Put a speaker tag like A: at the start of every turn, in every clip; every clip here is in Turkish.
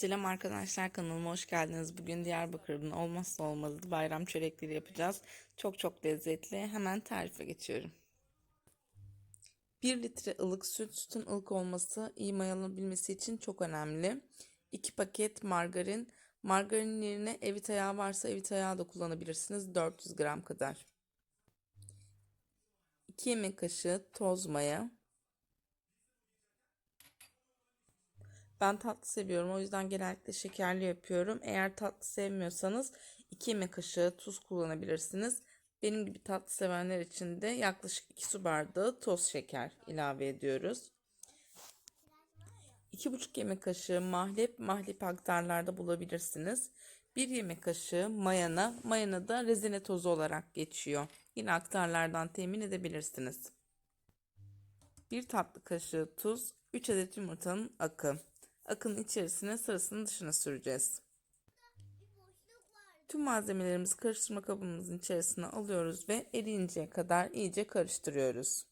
A: Selam arkadaşlar kanalıma hoş geldiniz. Bugün Diyarbakır'ın olmazsa olmazı bayram çörekleri yapacağız. Çok çok lezzetli. Hemen tarife geçiyorum. 1 litre ılık süt, sütün ılık olması iyi mayalanabilmesi için çok önemli. 2 paket margarin. Margarinin yerine evit ayağı varsa evit ayağı da kullanabilirsiniz. 400 gram kadar. 2 yemek kaşığı toz maya. Ben tatlı seviyorum. O yüzden genellikle şekerli yapıyorum. Eğer tatlı sevmiyorsanız 2 yemek kaşığı tuz kullanabilirsiniz. Benim gibi tatlı sevenler için de yaklaşık 2 su bardağı toz şeker ilave ediyoruz. 2,5 yemek kaşığı mahlep, mahlep aktarlarda bulabilirsiniz. 1 yemek kaşığı mayana, mayana da rezene tozu olarak geçiyor. Yine aktarlardan temin edebilirsiniz. 1 tatlı kaşığı tuz, 3 adet yumurtanın akı. Akının içerisine sırasını dışına süreceğiz. Tüm malzemelerimizi karıştırma kabımızın içerisine alıyoruz ve eriyinceye kadar iyice karıştırıyoruz.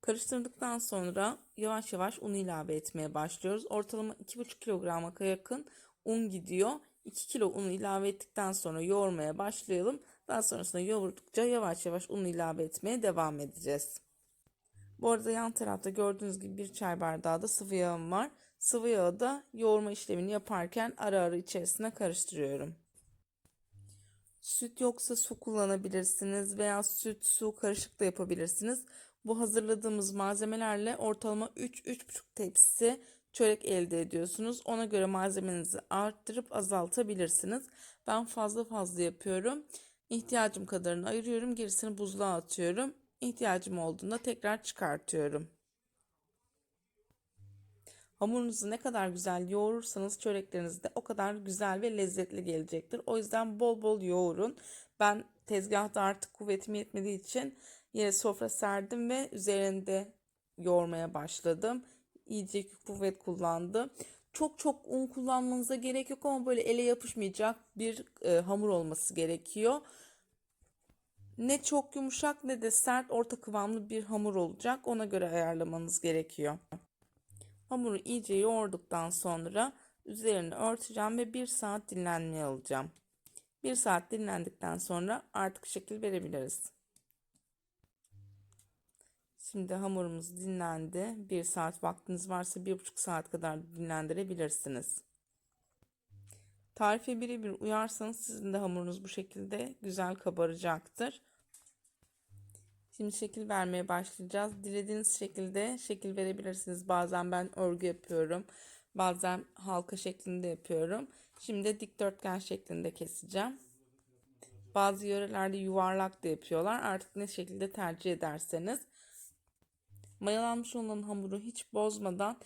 A: Karıştırdıktan sonra yavaş yavaş un ilave etmeye başlıyoruz. Ortalama 2,5 kilograma yakın un gidiyor. 2 kilo unu ilave ettikten sonra yoğurmaya başlayalım. Daha sonrasında yoğurdukça yavaş yavaş un ilave etmeye devam edeceğiz. Bu arada yan tarafta gördüğünüz gibi bir çay bardağı da sıvı yağım var. Sıvı yağı da yoğurma işlemini yaparken ara ara içerisine karıştırıyorum. Süt yoksa su kullanabilirsiniz veya süt su karışık da yapabilirsiniz. Bu hazırladığımız malzemelerle ortalama 3-3,5 tepsi çörek elde ediyorsunuz. Ona göre malzemenizi arttırıp azaltabilirsiniz. Ben fazla fazla yapıyorum. İhtiyacım kadarını ayırıyorum. Gerisini buzluğa atıyorum. İhtiyacım olduğunda tekrar çıkartıyorum. Hamurunuzu ne kadar güzel yoğurursanız çörekleriniz de o kadar güzel ve lezzetli gelecektir. O yüzden bol bol yoğurun. Ben tezgahta artık kuvvetim yetmediği için yere sofra serdim ve üzerinde yoğurmaya başladım. İyice kuvvet kullandı. Çok çok un kullanmanıza gerek yok ama böyle ele yapışmayacak bir e, hamur olması gerekiyor. Ne çok yumuşak ne de sert orta kıvamlı bir hamur olacak. Ona göre ayarlamanız gerekiyor. Hamuru iyice yoğurduktan sonra üzerine örteceğim ve 1 saat dinlenmeye alacağım. 1 saat dinlendikten sonra artık şekil verebiliriz. Şimdi hamurumuz dinlendi. 1 saat vaktiniz varsa 1,5 saat kadar dinlendirebilirsiniz. Tarife birebir uyarsanız sizin de hamurunuz bu şekilde güzel kabaracaktır. Şimdi şekil vermeye başlayacağız. Dilediğiniz şekilde şekil verebilirsiniz. Bazen ben örgü yapıyorum. Bazen halka şeklinde yapıyorum. Şimdi dikdörtgen şeklinde keseceğim. Bazı yörelerde yuvarlak da yapıyorlar. Artık ne şekilde tercih ederseniz. Mayalanmış olan hamuru hiç bozmadan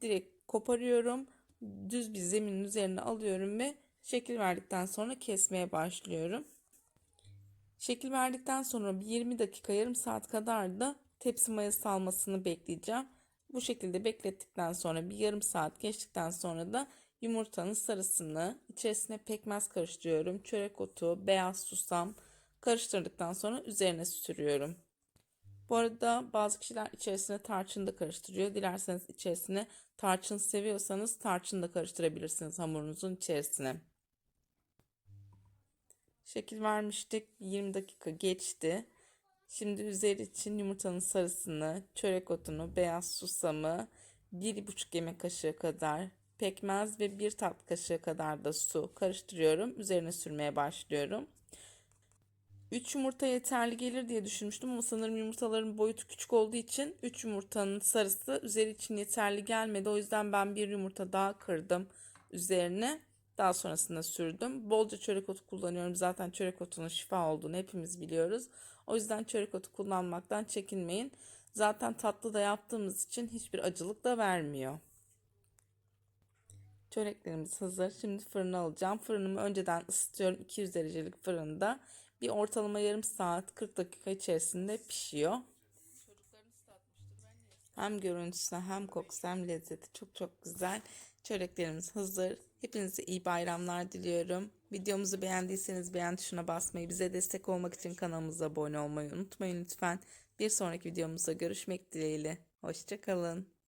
A: direkt koparıyorum. Düz bir zeminin üzerine alıyorum ve şekil verdikten sonra kesmeye başlıyorum. Şekil verdikten sonra bir 20 dakika yarım saat kadar da tepsi mayası almasını bekleyeceğim. Bu şekilde beklettikten sonra bir yarım saat geçtikten sonra da yumurtanın sarısını içerisine pekmez karıştırıyorum. Çörek otu, beyaz susam karıştırdıktan sonra üzerine sürüyorum. Bu arada bazı kişiler içerisine tarçın da karıştırıyor. Dilerseniz içerisine tarçın seviyorsanız tarçın da karıştırabilirsiniz hamurunuzun içerisine. Şekil vermiştik. 20 dakika geçti. Şimdi üzeri için yumurtanın sarısını, çörek otunu, beyaz susamı, 1,5 yemek kaşığı kadar pekmez ve 1 tatlı kaşığı kadar da su karıştırıyorum. Üzerine sürmeye başlıyorum. 3 yumurta yeterli gelir diye düşünmüştüm ama sanırım yumurtaların boyutu küçük olduğu için 3 yumurtanın sarısı üzeri için yeterli gelmedi. O yüzden ben bir yumurta daha kırdım üzerine. Daha sonrasında sürdüm. Bolca çörek otu kullanıyorum. Zaten çörek otunun şifa olduğunu hepimiz biliyoruz. O yüzden çörek otu kullanmaktan çekinmeyin. Zaten tatlı da yaptığımız için hiçbir acılık da vermiyor. Çöreklerimiz hazır. Şimdi fırına alacağım. Fırınımı önceden ısıtıyorum. 200 derecelik fırında. Bir ortalama yarım saat 40 dakika içerisinde pişiyor. Hem görüntüsü hem kokusu hem lezzeti çok çok güzel. Çöreklerimiz hazır. Hepinize iyi bayramlar diliyorum. Videomuzu beğendiyseniz beğen tuşuna basmayı, bize destek olmak için kanalımıza abone olmayı unutmayın lütfen. Bir sonraki videomuzda görüşmek dileğiyle. Hoşçakalın.